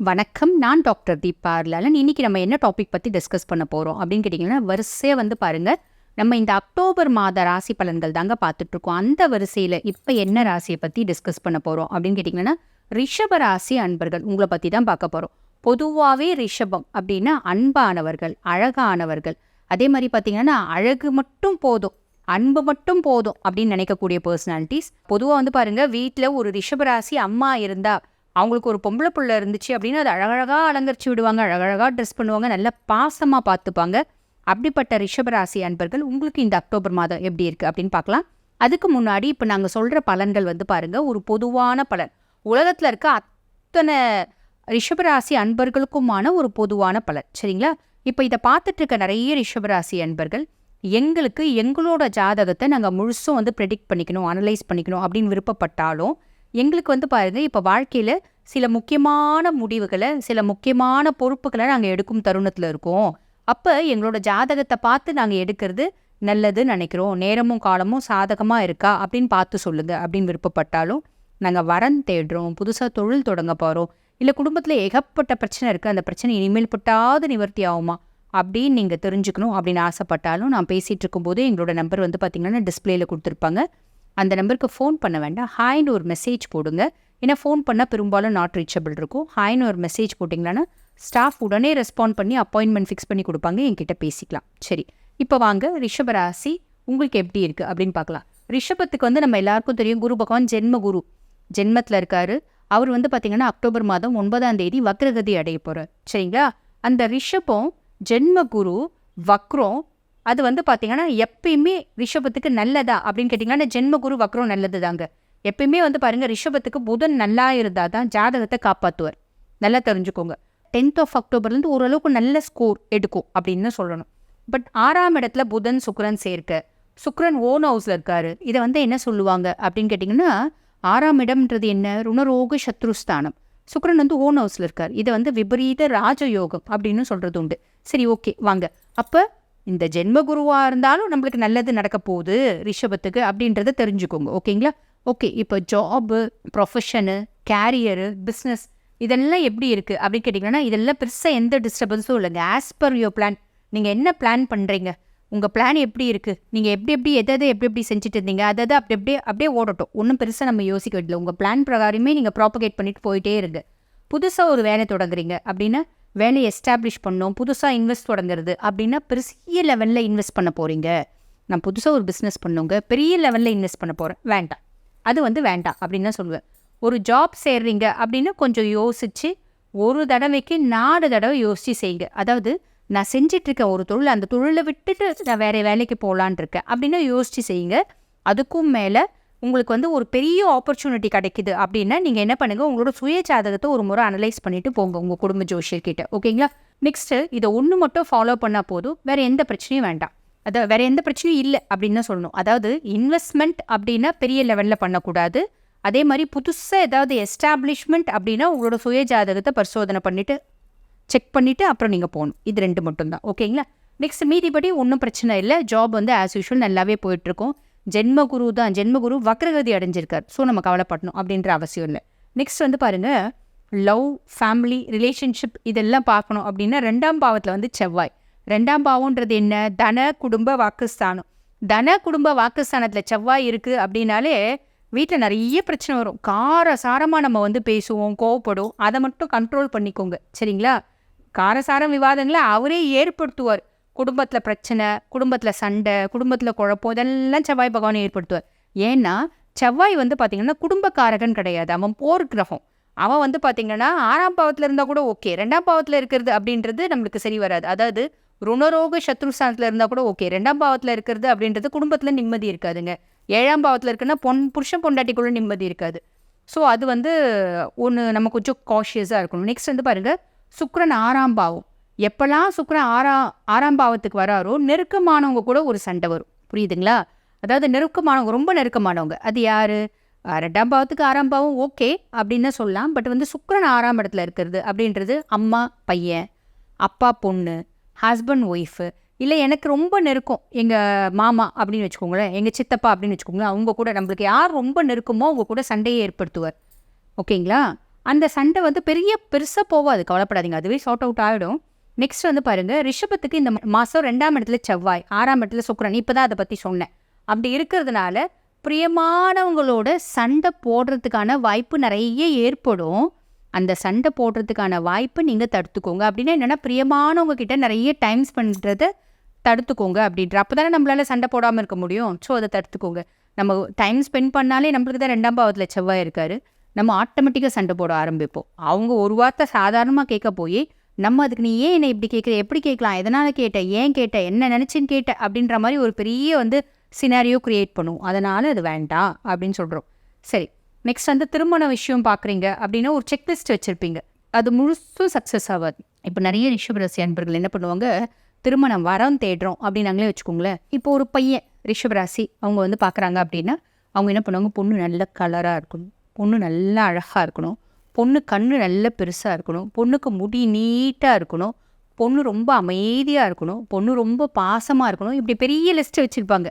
வணக்கம் நான் டாக்டர் தீபா லாலன் இன்னைக்கு நம்ம என்ன டாபிக் பற்றி டிஸ்கஸ் பண்ண போகிறோம் அப்படின்னு கேட்டிங்கன்னா வரிசையாக வந்து பாருங்க. நம்ம இந்த அக்டோபர் மாத ராசி பலன்கள் தாங்க பார்த்துட்ருக்கோம். அந்த வரிசையில் இப்போ என்ன ராசியை பற்றி டிஸ்கஸ் பண்ண போகிறோம் அப்படின்னு கேட்டிங்கன்னா ரிஷப ராசி அன்பர்கள் உங்களை பற்றி தான் பார்க்க போகிறோம் பொதுவாகவே ரிஷபம் அப்படின்னா அன்பானவர்கள் அழகானவர்கள். அதே மாதிரி பார்த்திங்கன்னா அழகு மட்டும் போதும் அன்பு மட்டும் போதும் அப்படின்னு நினைக்கக்கூடிய பர்சனாலிட்டிஸ் பொதுவாக வந்து பாருங்க வீட்டில் ஒரு ரிஷபராசி அம்மா இருந்தா அவங்களுக்கு ஒரு பொம்பளை பிள்ளை இருந்துச்சு அப்படின்னா அது அழகழகாக அலங்கரிச்சு விடுவாங்க அழகழகாக ட்ரெஸ் பண்ணுவாங்க நல்ல பாசமாக பார்த்துப்பாங்க. அப்படிப்பட்ட ரிஷபராசி அன்பர்கள் உங்களுக்கு இந்த அக்டோபர் மாதம் எப்படி இருக்குது அப்படின்னு பார்க்கலாம். அதுக்கு முன்னாடி இப்போ நாங்கள் சொல்கிற பலன்கள் வந்து பாருங்க. ஒரு பொதுவான பலன். உலகத்தில் இருக்க அத்தனை ரிஷபராசி அன்பர்களுக்குமான ஒரு பொதுவான பலன். சரிங்களா? இப்போ இதை பார்த்துட்ருக்க நிறைய ரிஷபராசி அன்பர்கள் எங்களுக்கு எங்களோட ஜாதகத்தை நாங்கள் முழுசும் வந்து ப்ரெடிக்ட் பண்ணிக்கணும் அனலைஸ் பண்ணிக்கணும் அப்படின்னு விருப்பப்பட்டாலும் எங்களுக்கு வந்து பாருங்க இப்போ வாழ்க்கையில் சில முக்கியமான முடிவுகளை சில முக்கியமான பொறுப்புகளை நாங்கள் எடுக்கும் தருணத்தில் இருக்கோம். அப்போ எங்களோட ஜாதகத்தை பார்த்து நாங்கள் எடுக்கிறது நல்லதுன்னு நினைக்கிறோம். நேரமும் காலமும் சாதகமாக இருக்கா அப்படின்னு பார்த்து சொல்லுங்க அப்படின்னு விருப்பப்பட்டாலும் நாங்கள் வரன் தேடுறோம் புதுசாக தொழில் தொடங்க போகிறோம் இல்லை குடும்பத்தில் ஏகப்பட்ட பிரச்சனை இருக்குது அந்த பிரச்சனை இனிமேல் பட்டாவது நிவர்த்தி ஆகுமா அப்படின்னு நீங்கள் தெரிஞ்சுக்கணும் அப்படின்னு ஆசைப்பட்டாலும் நான் பேசிகிட்டு இருக்கும்போது எங்களோட நம்பர் வந்து பார்த்திங்கன்னா டிஸ்பிளேயில் கொடுத்துருப்பாங்க. அந்த நம்பருக்கு ஃபோன் பண்ண வேண்டாம். ஹாய்னு ஒரு மெசேஜ் போடுங்க. ஏன்னா ஃபோன் பண்ணால் பெரும்பாலும் நாட் ரீச்சபிள் இருக்கும். ஹாய்னு ஒரு மெசேஜ் போட்டிங்களான்னா ஸ்டாஃப் உடனே ரெஸ்பாண்ட் பண்ணி அப்பாயின்மெண்ட் ஃபிக்ஸ் பண்ணி கொடுப்பாங்க. என்கிட்ட பேசிக்கலாம். சரி. இப்போ வாங்க. ரிஷபராசி உங்களுக்கு எப்படி இருக்குது அப்படின்னு பார்க்கலாம். ரிஷபத்துக்கு வந்து நம்ம எல்லாருக்கும் தெரியும். குரு பகவான் ஜென்ம குரு. ஜென்மத்தில் இருக்காரு. அவர் வந்து பார்த்தீங்கன்னா அக்டோபர் மாதம் ஒன்பதாம் தேதி வக்ரகதி அடைய போகிறார் சரிங்களா? அந்த ரிஷபம் ஜென்ம குரு வக்ரம் அது வந்து பார்த்தீங்கன்னா எப்பயுமே ரிஷபத்துக்கு நல்லதா அப்படின்னு கேட்டிங்கன்னா ஜென்ம குரு வக்ரம் நல்லது தாங்க எப்பயுமே வந்து பாருங்க ரிஷபத்துக்கு புதன் நல்லா இருந்தால் தான் ஜாதகத்தை காப்பாற்றுவார் நல்லா தெரிஞ்சுக்கோங்க. டென்த் ஆஃப் அக்டோபர்லேருந்து ஓரளவுக்கு நல்ல ஸ்கோர் எடுக்கும் அப்படின்னு சொல்லணும். பட் ஆறாம் இடத்துல புதன் சுக்ரன் சேர்க்க சுக்ரன் ஓன் ஹவுஸில் இருக்காரு. இதை வந்து என்ன சொல்லுவாங்க அப்படின்னு கேட்டிங்கன்னா ஆறாம் இடம்ன்றது என்ன? ருணரோக சத்ருஸ்தானம். சுக்ரன் வந்து ஓன் ஹவுஸில் இருக்கார். இதை வந்து விபரீத ராஜயோகம் அப்படின்னு சொல்கிறது உண்டு. சரி ஓகே வாங்க. அப்போ இந்த ஜென்ம குருவாக இருந்தாலும் நம்மளுக்கு நல்லது நடக்க போகுது ரிஷபத்துக்கு அப்படின்றத தெரிஞ்சுக்கோங்க ஓகேங்களா? ஓகே இப்போ ஜாபு ப்ரொஃபஷனு கேரியரு பிஸ்னஸ் இதெல்லாம் எப்படி இருக்குது அப்படின்னு கேட்டிங்கன்னா இதெல்லாம் பெருசாக எந்த டிஸ்டர்பன்ஸும் இல்லைங்க. ஆஸ் பர் யோர் பிளான் நீங்கள் என்ன பிளான் பண்ணுறீங்க உங்கள் பிளான் எப்படி இருக்குது நீங்கள் எப்படி எப்படி எதை எதை எப்படி எப்படி செஞ்சுட்டு இருந்தீங்க? அதை அதை அப்படி அப்படியே அப்படியே ஓடட்டும். ஒன்றும் பெருசாக நம்ம யோசிக்க வேண்டியது உங்கள் பிளான் பிரகாரமே நீங்கள் ப்ராப்பகேட் பண்ணிட்டு போயிட்டே இருங்க. புதுசாக ஒரு வேலை தொடங்குறீங்க அப்படின்னா வேலையை எஸ்டாப்ளிஷ் பண்ணோம் புதுசாக இன்வெஸ்ட் தொடங்குறது அப்படின்னா பெரிய லெவலில் இன்வெஸ்ட் பண்ண போகிறீங்க நான் புதுசாக ஒரு பிஸ்னஸ் பண்ணுங்க பெரிய லெவலில் இன்வெஸ்ட் பண்ண போகிறேன் வேண்டாம். அது வந்து வேண்டாம் அப்படின்னு தான் சொல்லுவேன். ஒரு ஜாப் சேர்றீங்க அப்படின்னு கொஞ்சம் யோசித்து ஒரு தடவைக்கு நாலு தடவை யோசித்து செய்யுங்க. அதாவது நான் செஞ்சிட்ருக்கேன் ஒரு தொழில் அந்த தொழிலை விட்டுட்டு நான் வேறு வேலைக்கு போகலான் இருக்கேன் அப்படின்னு யோசித்து செய்யுங்க. அதுக்கும் மேலே உங்களுக்கு வந்து ஒரு பெரிய ஆப்பர்ச்சுனிட்டி கிடைக்குது அப்படின்னா நீங்கள் என்ன பண்ணுங்க உங்களோட சுய ஜாதகத்தை ஒரு முறை அனலைஸ் பண்ணிட்டு போங்க உங்கள் குடும்ப ஜோஷியர்கிட்ட ஓகேங்களா? நெக்ஸ்ட்டு இதை ஒன்று மட்டும் ஃபாலோ பண்ணால் போதும் வேற எந்த பிரச்சனையும் வேண்டாம். அதை வேற எந்த பிரச்சனையும் இல்லை அப்படின்னு தான் சொல்லணும். அதாவது இன்வெஸ்ட்மெண்ட் அப்படின்னா பெரிய லெவலில் பண்ணக்கூடாது. அதே மாதிரி புதுசாக ஏதாவது எஸ்டாப்ளிஷ்மெண்ட் அப்படின்னா உங்களோட சுய ஜாதகத்தை பரிசோதனை பண்ணிட்டு செக் பண்ணிவிட்டு அப்புறம் நீங்கள் போகணும். இது ரெண்டு மட்டும்தான். ஓகேங்களா? நெக்ஸ்ட் மீதிபடி ஒன்றும் பிரச்சனை இல்லை. ஜாப் வந்து ஆஸ் யூஷுவல் நல்லாவே போயிட்டுருக்கும் ஜென்மகுரு தான் ஜென்மகுரு வக்ரகதி அடைஞ்சிருக்கார். ஸோ நம்ம கவலைப்படணும் அப்படின்ற அவசியம் இல்லை. நெக்ஸ்ட் வந்து பாருங்கள் லவ் ஃபேமிலி ரிலேஷன்ஷிப் இதெல்லாம் பார்க்கணும் அப்படின்னா ரெண்டாம் பாவத்தில் வந்து செவ்வாய். ரெண்டாம் பாவம்ன்றது என்ன? தன குடும்ப வாக்குஸ்தானம். தன குடும்ப வாக்குஸ்தானத்தில் செவ்வாய் இருக்குது அப்படின்னாலே வீட்டில் நிறைய பிரச்சனை வரும். காரசாரமாக நம்ம வந்து பேசுவோம் கோவப்படும் அதை மட்டும் கண்ட்ரோல் பண்ணிக்கோங்க. சரிங்களா? காரசார விவாதங்களை அவரே ஏற்படுத்துவார். குடும்பத்தில் பிரச்சனை குடும்பத்தில் சண்டை குடும்பத்தில் குழப்பம் இதெல்லாம் செவ்வாய் பகவான் ஏற்படுத்துவார். ஏன்னா செவ்வாய் வந்து பார்த்திங்கன்னா குடும்பக்காரகன் கிடையாது. அவன் போர் கிரகம். அவன் வந்து பார்த்திங்கன்னா ஆறாம் பாவத்தில் இருந்தால் கூட ஓகே. ரெண்டாம் பாவத்தில் இருக்கிறது அப்படின்றது நம்மளுக்கு சரி வராது. அதாவது ருணரோக சத்ருஸ்தானத்தில் இருந்தால் கூட ஓகே. ரெண்டாம் பாவத்தில் இருக்கிறது அப்படின்றது குடும்பத்தில் நிம்மதி இருக்காதுங்க. ஏழாம் பாவத்தில் இருக்குன்னா பொன் புருஷன் பொண்டாட்டிக்குள்ள நிம்மதி இருக்காது. ஸோ அது வந்து ஒன்று நம்ம கொஞ்சம் காஷியஸாக இருக்கணும். நெக்ஸ்ட் வந்து பாருங்கள் சுக்ரன் ஆறாம் பாவம். எப்போல்லாம் சுக்கரன் ஆறாம் ஆறாம் பாவத்துக்கு வராரோ நெருக்கமானவங்க கூட ஒரு சண்டை வரும். புரியுதுங்களா? அதாவது நெருக்கமானவங்க ரொம்ப நெருக்கமானவங்க. அது யார்? ரெண்டாம் பாவத்துக்கு ஆறாம் பாவம் ஓகே அப்படின்னு சொல்லலாம். பட் வந்து சுக்கரன் ஆறாம் இடத்துல இருக்கிறது அப்படின்றது அம்மா பையன் அப்பா பொண்ணு ஹஸ்பண்ட் ஒய்ஃபு. இல்லை எனக்கு ரொம்ப நெருக்கம். எங்கள் மாமா அப்படின்னு வச்சுக்கோங்களேன் எங்கள் சித்தப்பா அப்படின்னு வச்சுக்கோங்களேன் அவங்க கூட நம்மளுக்கு யார் ரொம்ப நெருக்கமோ அவங்க கூட சண்டையை ஏற்படுத்துவார். ஓகேங்களா? அந்த சண்டை வந்து பெரிய பெருசாக போகாது கவலைப்படாதீங்க. அதுவே சார்ட் அவுட் ஆகிடும் நெக்ஸ்ட் வந்து பாருங்க ரிஷபத்துக்கு இந்த மாதம் ரெண்டாம் இடத்துல செவ்வாய் ஆறாம் இடத்துல சுக்கரன். இப்போ தான் அதை பற்றி சொன்னேன். அப்படி இருக்கிறதுனால பிரியமானவங்களோட சண்டை போடுறதுக்கான வாய்ப்பு நிறைய ஏற்படும். அந்த சண்டை போடுறதுக்கான வாய்ப்பு நீங்கள் தடுத்துக்கோங்க. அப்படின்னா என்னென்னா பிரியமானவங்க கிட்ட நிறைய டைம் ஸ்பெண்ட்றதை தடுத்துக்கோங்க அப்படின்ற. அப்போ தானே நம்மளால சண்டை போடாமல் இருக்க முடியும். ஸோ அதை தடுத்துக்கோங்க. நம்ம டைம் ஸ்பெண்ட் பண்ணாலே நம்மளுக்கு தான் ரெண்டாம் பாவத்தில் செவ்வாய் இருக்காரு. நம்ம ஆட்டோமேட்டிக்காக சண்டை போட ஆரம்பிப்போம். அவங்க ஒரு வார்த்தை சாதாரணமாக கேட்க போய் நம்ம அதுக்கு நீ ஏன் என்னை இப்படி கேட்குற? எப்படி கேட்கலாம்? எதனால் கேட்ட? ஏன் கேட்ட? என்ன நினச்சின்னு கேட்ட? அப்படின்ற மாதிரி ஒரு பெரிய வந்து சினாரியோ க்ரியேட் பண்ணும். அதனால் அது வேண்டாம் அப்படின்னு சொல்கிறோம் சரி நெக்ஸ்ட் வந்து திருமண விஷயம் பார்க்குறீங்க அப்படின்னா ஒரு செக்லிஸ்ட் வச்சுருப்பீங்க. அது முழுசும் சக்ஸஸ் ஆகாது. இப்போ நிறைய ரிஷபராசி அன்பர்கள் என்ன பண்ணுவாங்க? திருமணம் வரம் தேடுறோம் அப்படின்னாங்களே வச்சுக்கோங்களேன். இப்போ ஒரு பையன் ரிஷபராசி அவங்க வந்து பார்க்குறாங்க அப்படின்னா அவங்க என்ன பண்ணுவாங்க? பொண்ணு நல்ல கலராக இருக்கணும். பொண்ணு நல்லா அழகாக இருக்கணும். பொண்ணு கண்ணு நல்ல பெருசாக இருக்கணும். பொண்ணுக்கு முடி நீட்டாக இருக்கணும். பொண்ணு ரொம்ப அமைதியாக இருக்கணும். பொண்ணு ரொம்ப பாசமாக இருக்கணும். இப்படி பெரிய லிஸ்ட்டு வச்சுருப்பாங்க.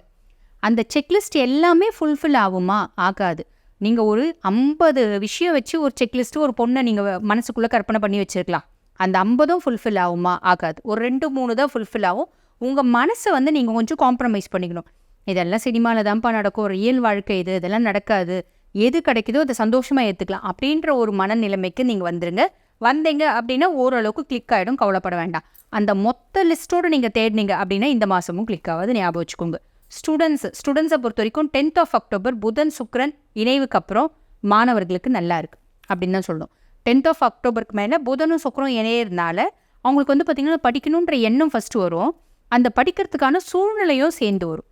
அந்த செக்லிஸ்ட் எல்லாமே ஃபுல்ஃபில் ஆகுமா? ஆகாது. நீங்கள் ஒரு ஐம்பது விஷயம் வச்சு ஒரு செக்லிஸ்ட்டு ஒரு பொண்ணை நீங்கள் மனசுக்குள்ளே கற்பனை பண்ணி வச்சுருக்கலாம். அந்த ஐம்பதும் ஃபுல்ஃபில் ஆகுமா? ஆகாது. ஒரு ரெண்டு மூணு தான் ஃபுல்ஃபில் ஆகும். உங்கள் மனசை வந்து நீங்கள் கொஞ்சம் காம்ப்ரமைஸ் பண்ணிக்கணும். இதெல்லாம் சினிமாவில் தான்ப்பா நடக்கும். ரியல் வாழ்க்கை இது. இதெல்லாம் நடக்காது. எது கிடைக்குதோ அதை சந்தோஷமாக ஏற்றுக்கலாம் அப்படின்ற ஒரு மனநிலைமைக்கு நீங்கள் வந்துருங்க. வந்தீங்க அப்படின்னா ஓரளவுக்கு கிளிக் ஆகிடும் கவலைப்பட வேண்டாம். அந்த மொத்த லிஸ்ட்டோடு நீங்கள் தேடினீங்க அப்படின்னா இந்த மாதமும் கிளிக் ஆகாது ஞாபகம் வச்சுக்கோங்க. ஸ்டூடெண்ட்ஸ் ஸ்டூடெண்ட்ஸை பொறுத்த வரைக்கும் டென்த் ஆஃப் அக்டோபர் புதன் சுக்ரன் இணைவுக்கு அப்புறம் மாணவர்களுக்கு நல்லா இருக்குது அப்படின்னு தான் சொல்லணும். டென்த் ஆஃப் அக்டோபருக்கு மேலே புதனும் சுக்கரம் இணையிறதுனால அவங்களுக்கு வந்து பார்த்திங்கன்னா படிக்கணுன்ற எண்ணம் ஃபஸ்ட்டு வரும். அந்த படிக்கிறதுக்கான சூழ்நிலையும் சேர்ந்து வரும்.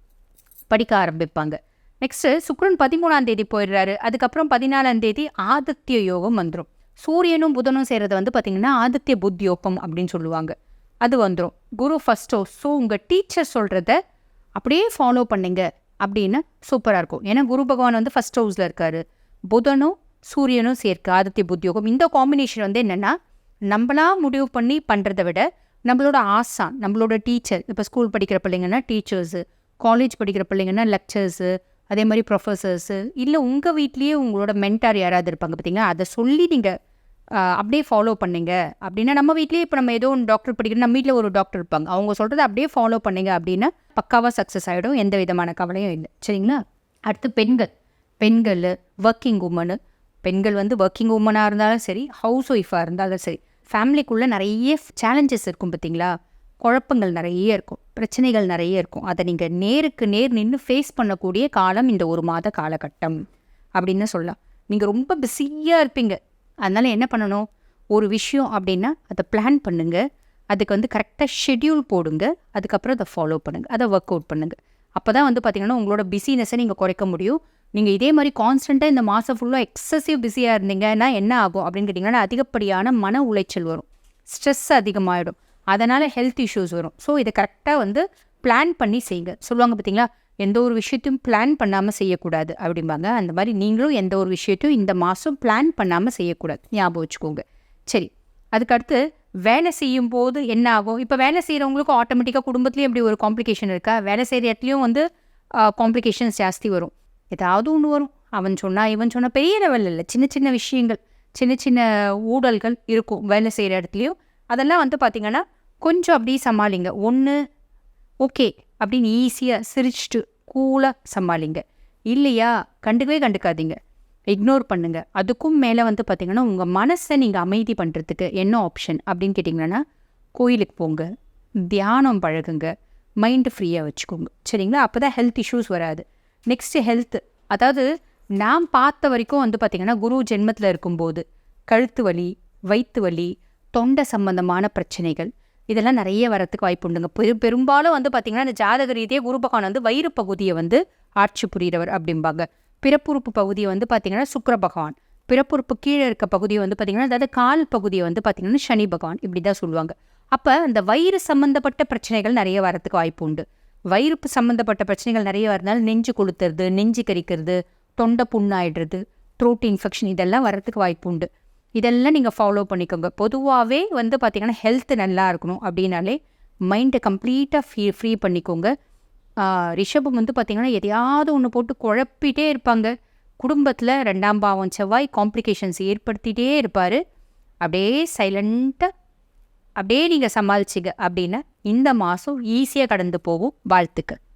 படிக்க ஆரம்பிப்பாங்க. நெக்ஸ்ட்டு சுக்ரன் பதிமூணாம் தேதி போயிடுறாரு. அதுக்கப்புறம் பதினாலாம் தேதி ஆதித்ய யோகம் வந்துடும் சூரியனும் புதனும் செய்கிறது வந்து பார்த்திங்கன்னா ஆதித்ய புத் யோகம் அப்படின்னு சொல்லுவாங்க. அது வந்துடும் குரு ஃபஸ்ட் ஹவுஸ் ஸோ உங்கள் டீச்சர் சொல்கிறத அப்படியே ஃபாலோ பண்ணுங்க அப்படின்னு சூப்பராக இருக்கும். ஏன்னா குரு பகவான் வந்து ஃபஸ்ட் ஹவுஸில் இருக்காரு. புதனும் சூரியனும் சேர்க்க ஆதித்ய புத்தியோகம் இந்த காம்பினேஷன் வந்து என்னென்னா நம்மளா முடிவு பண்ணி பண்ணுறத விட நம்மளோட ஆசான் நம்மளோட டீச்சர் இப்போ ஸ்கூல் படிக்கிற பிள்ளைங்கன்னா டீச்சர்ஸு காலேஜ் படிக்கிற பிள்ளைங்கன்னா லெக்சர்ஸு அதே மாதிரி ப்ரொஃபஸர்ஸு இல்லை உங்கள் வீட்லேயே உங்களோட மென்டார் யாராவது இருப்பாங்க பார்த்தீங்கன்னா அதை சொல்லி நீங்கள் அப்படியே ஃபாலோ பண்ணுங்க. அப்படின்னா நம்ம வீட்லேயே இப்போ நம்ம ஏதோ ஒன்று டாக்டர் படிக்கிறோம் நம்ம வீட்டில் ஒரு டாக்டர் இருப்பாங்க. அவங்க சொல்கிறத அப்படியே ஃபாலோ பண்ணுங்க அப்படின்னா பக்காவாக சக்ஸஸ் ஆகிடும் எந்த விதமான கவலையும் இல்லை. சரிங்களா? அடுத்து பெண்கள். பெண்கள் ஒர்க்கிங் உமனு பெண்கள் வந்து ஒர்க்கிங் உமனாக இருந்தாலும் சரி ஹவுஸ் ஒய்ஃபாக இருந்தாலும் சரி ஃபேமிலிக்குள்ளே நிறைய சேலஞ்சஸ் இருக்கும் பார்த்தீங்களா குழப்பங்கள் நிறைய இருக்கும். பிரச்சனைகள் நிறைய இருக்கும். அதை நீங்கள் நேருக்கு நேர் நின்று ஃபேஸ் பண்ணக்கூடிய காலம் இந்த ஒரு மாத காலகட்டம் அப்படின்னு சொல்லலாம். நீங்கள் ரொம்ப பிஸியாக இருப்பீங்க. அதனால் என்ன பண்ணணும்? ஒரு விஷயம் அப்படின்னா அதை பிளான் பண்ணுங்க. அதுக்கு வந்து கரெக்டாக ஷெட்யூல் போடுங்க. அதுக்கப்புறம் அதை ஃபாலோ பண்ணுங்கள் அதை ஒர்க் அவுட் பண்ணுங்கள் அப்போ தான் வந்து பார்த்திங்கன்னா உங்களோட பிஸினஸை நீங்கள் குறைக்க முடியும். நீங்கள் இதே மாதிரி கான்ஸ்டண்ட்டாக இந்த மாதம் ஃபுல்லாக எக்ஸசிவ் பிஸியாக இருந்தீங்கன்னா என்ன ஆகும் அப்படின்னு கேட்டிங்கன்னா அதிகப்படியான மன உளைச்சல் வரும். ஸ்ட்ரெஸ் அதிகமாகிடும் அதனால் ஹெல்த் இஷ்யூஸ் வரும். ஸோ இதை கரெக்டாக வந்து பிளான் பண்ணி செய்யுங்க. சொல்லுவாங்க பார்த்தீங்களா? எந்த ஒரு விஷயத்தையும் பிளான் பண்ணாமல் செய்யக்கூடாது அப்படிம்பாங்க. அந்த மாதிரி நீங்களும் எந்த ஒரு விஷயத்தையும் இந்த மாதம் பிளான் பண்ணாமல் செய்யக்கூடாது. ஞாபகம் வச்சுக்கோங்க. சரி. அதுக்கடுத்து வேலை செய்யும் போது என்ன ஆகும்? இப்போ வேலை செய்கிறவங்களுக்கும் ஆட்டோமேட்டிக்காக குடும்பத்துலேயும் இப்படி ஒரு காம்ப்ளிகேஷன் இருக்கா? வேலை செய்கிற இடத்துலையும் வந்து காம்ப்ளிகேஷன்ஸ் ஜாஸ்தி வரும். ஏதாவது ஒன்று வரும். அவன் சொன்னால் இவன் சொன்னால் பெரிய லெவல் இல்லை. சின்ன சின்ன விஷயங்கள் சின்ன சின்ன ஊழல்கள் இருக்கும் வேலை செய்கிற இடத்துலையும். அதெல்லாம் வந்து பார்த்திங்கன்னா கொஞ்சம் அப்படியே சமாளிங்க. ஒன்று ஓகே அப்படின்னு ஈஸியாக சிரிச்சிட்டு கூலாக சமாளிங்க. இல்லையா? கண்டுக்கவே கண்டுக்காதீங்க. இக்னோர் பண்ணுங்க. அதுக்கும் மேலே வந்து பார்த்திங்கன்னா உங்கள் மனசை நீங்கள் அமைதி பண்ணுறதுக்கு என்ன ஆப்ஷன் அப்படின்னு கேட்டிங்கன்னா கோயிலுக்கு போங்க. தியானம் பழகுங்க. மைண்டு ஃப்ரீயாக வச்சுக்கோங்க. சரிங்களா? அப்போ தான் ஹெல்த் இஷ்யூஸ் வராது. நெக்ஸ்ட்டு ஹெல்த் அதாவது நான் பார்த்த வரைக்கும் வந்து பார்த்திங்கன்னா குரு ஜென்மத்தில் இருக்கும்போது கழுத்து வலி வயிற்று வலி தொண்டை சம்பந்தமான பிரச்சனைகள். இதெல்லாம் நிறைய வரத்துக்கு வாய்ப்பு உண்டுங்க. பெரு பெரும்பாலும் வந்து பார்த்திங்கன்னா இந்த ஜாதக ரீதியே குரு பகவான் வந்து வயிறு பகுதியை வந்து ஆட்சி புரிகிறவர் அப்படிம்பாங்க. பிறப்புறுப்பு பகுதியை வந்து பார்த்திங்கன்னா சுக்கர பகவான். பிறப்புறுப்பு கீழே இருக்க பகுதியை வந்து பார்த்திங்கன்னா அதாவது கால் பகுதியை வந்து பார்த்திங்கன்னா சனி பகவான் இப்படி தான் சொல்லுவாங்க. அப்போ அந்த வயிறு சம்மந்தப்பட்ட பிரச்சனைகள் நிறைய வரத்துக்கு வாய்ப்பு உண்டு. வயிறுப்பு சம்மந்தப்பட்ட பிரச்சனைகள் நிறைய வரதுனால நெஞ்சு கொளுத்துறது நெஞ்சு கரிக்கிறது தொண்டை புண்ணாயிடுறது த்ரோட் இன்ஃபெக்ஷன் இதெல்லாம் வரத்துக்கு வாய்ப்பு உண்டு. இதெல்லாம் நீங்கள் ஃபாலோ பண்ணிக்கோங்க. பொதுவாகவே வந்து பார்த்திங்கன்னா ஹெல்த் நல்லா இருக்கணும் அப்படின்னாலே மைண்டை கம்ப்ளீட்டாக ஃப்ரீ ஃப்ரீ பண்ணிக்கோங்க. ரிஷபம் வந்து பார்த்திங்கன்னா எதையாவது ஒன்று போட்டு குழப்பிட்டே இருப்பாங்க. குடும்பத்தில் ரெண்டாம் பாவம் செவ்வாய் காம்ப்ளிகேஷன்ஸ் ஏற்படுத்திட்டே இருப்பார். அப்படியே சைலண்ட்டாக அப்படியே நீங்கள் சமாளிச்சிங்க அப்படின்னா இந்த மாதம் ஈஸியாக கடந்து போகும் வாழ்த்துக்கள்.